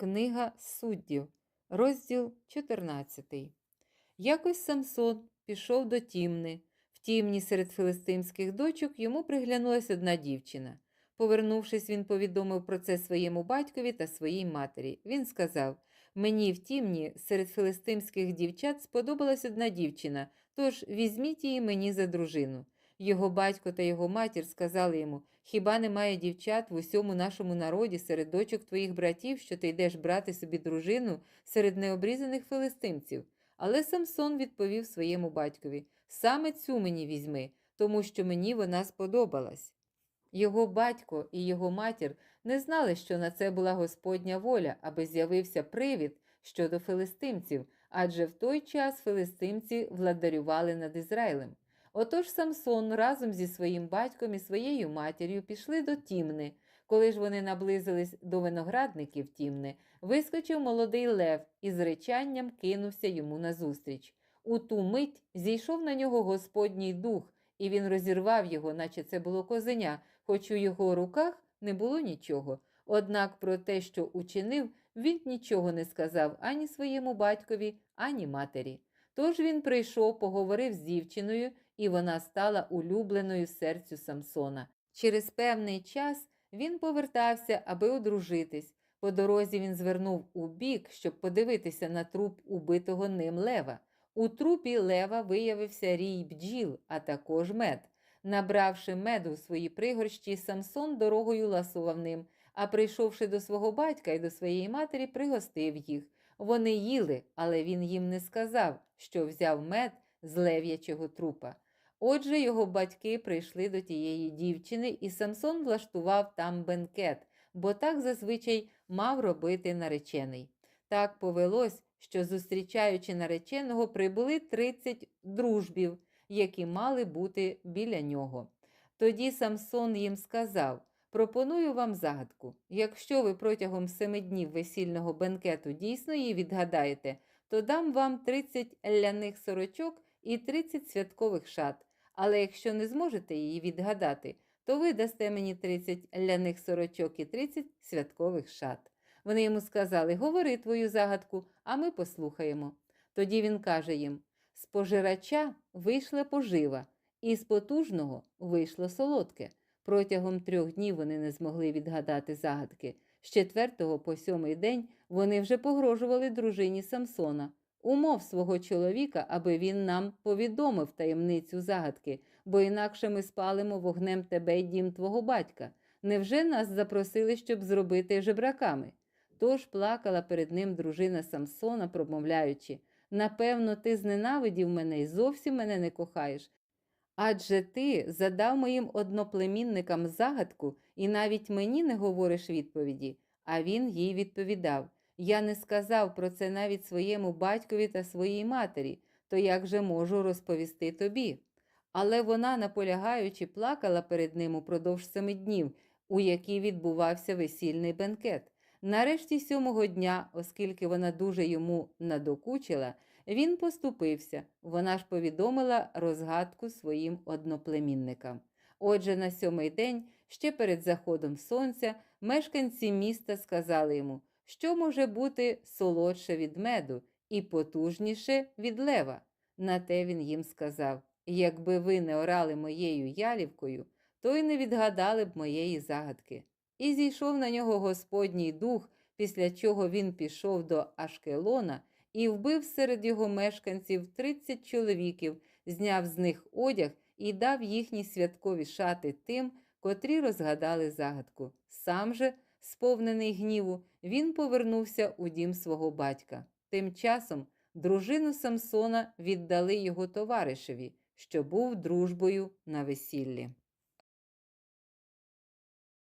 Книга суддів, розділ 14. Якось Самсон пішов до Тімни. В Тімні серед филистимських дочок йому приглянулась одна дівчина. Повернувшись, він повідомив про це своєму батькові та своїй матері. Він сказав: Мені в Тімні серед филистимських дівчат сподобалась одна дівчина, тож візьміть її мені за дружину. Його батько та його матір сказали йому: Хіба немає дівчат в усьому нашому народі серед дочок твоїх братів, що ти йдеш брати собі дружину серед необрізаних филистимців? Але Самсон відповів своєму батькові: Саме цю мені візьми, тому що мені вона сподобалась. Його батько і його матір не знали, що на це була Господня воля, аби з'явився привід щодо филистимців, адже в той час филистимці владарювали над Ізраїлем. Отож Самсон разом зі своїм батьком і своєю матір'ю пішли до Тімни. Коли ж вони наблизились до виноградників Тімни, вискочив молодий лев і з речанням кинувся йому назустріч. У ту мить зійшов на нього Господній дух, і він розірвав його, наче це було козеня, хоч у його руках не було нічого. Однак про те, що учинив, він нічого не сказав ані своєму батькові, ані матері. Тож він прийшов, поговорив з дівчиною, і вона стала улюбленою серцю Самсона. Через певний час він повертався, аби одружитись. По дорозі він звернув у бік, щоб подивитися на труп убитого ним лева. У трупі лева виявився рій бджіл, а також мед. Набравши меду в свої пригорщі, Самсон дорогою ласував ним, а прийшовши до свого батька і до своєї матері, пригостив їх. Вони їли, але він їм не сказав, що взяв мед з лев'ячого трупа. Отже, його батьки прийшли до тієї дівчини, і Самсон влаштував там бенкет, бо так зазвичай мав робити наречений. Так повелось, що, зустрічаючи нареченого, прибули 30 дружбів, які мали бути біля нього. Тоді Самсон їм сказав: Пропоную вам загадку. Якщо ви протягом семи днів весільного бенкету дійсно її відгадаєте, то дам вам 30 ляних сорочок і 30 святкових шат. Але якщо не зможете її відгадати, то ви дасте мені 30 ляних сорочок і 30 святкових шат. Вони йому сказали: Говори твою загадку, а ми послухаємо. Тоді він каже їм: з пожирача вийшла пожива, і з потужного вийшло солодке. Протягом трьох днів вони не змогли відгадати загадки. З четвертого по сьомий день вони вже погрожували дружині Самсона. Умов свого чоловіка, аби він нам повідомив таємницю загадки, бо інакше ми спалимо вогнем тебе й дім твого батька. Невже нас запросили, щоб зробити жебраками? Тож плакала перед ним дружина Самсона, промовляючи напевно, ти зненавидів мене і зовсім мене не кохаєш. Адже ти задав моїм одноплемінникам загадку і навіть мені не говориш відповіді. А він їй відповідав Я не сказав про це навіть своєму батькові та своїй матері, то як же можу розповісти тобі? Але вона, наполягаючи, плакала перед ним упродовж семи днів, у які відбувався весільний бенкет. Нарешті сьомого дня, оскільки вона дуже йому надокучила, він поступився, вона ж повідомила розгадку своїм одноплемінникам. Отже, на сьомий день, ще перед заходом сонця, мешканці міста сказали йому, що може бути солодше від меду і потужніше від лева. На те він їм сказав: якби ви не орали моєю ялівкою, то й не відгадали б моєї загадки. І зійшов на нього Господній дух, після чого він пішов до Ашкелона і вбив серед його мешканців 30 чоловіків, зняв з них одяг і дав їхні святкові шати тим, котрі розгадали загадку. Сам же, сповнений гніву, він повернувся у дім свого батька. Тим часом дружину Самсона віддали його товаришеві, що був дружбою на весіллі.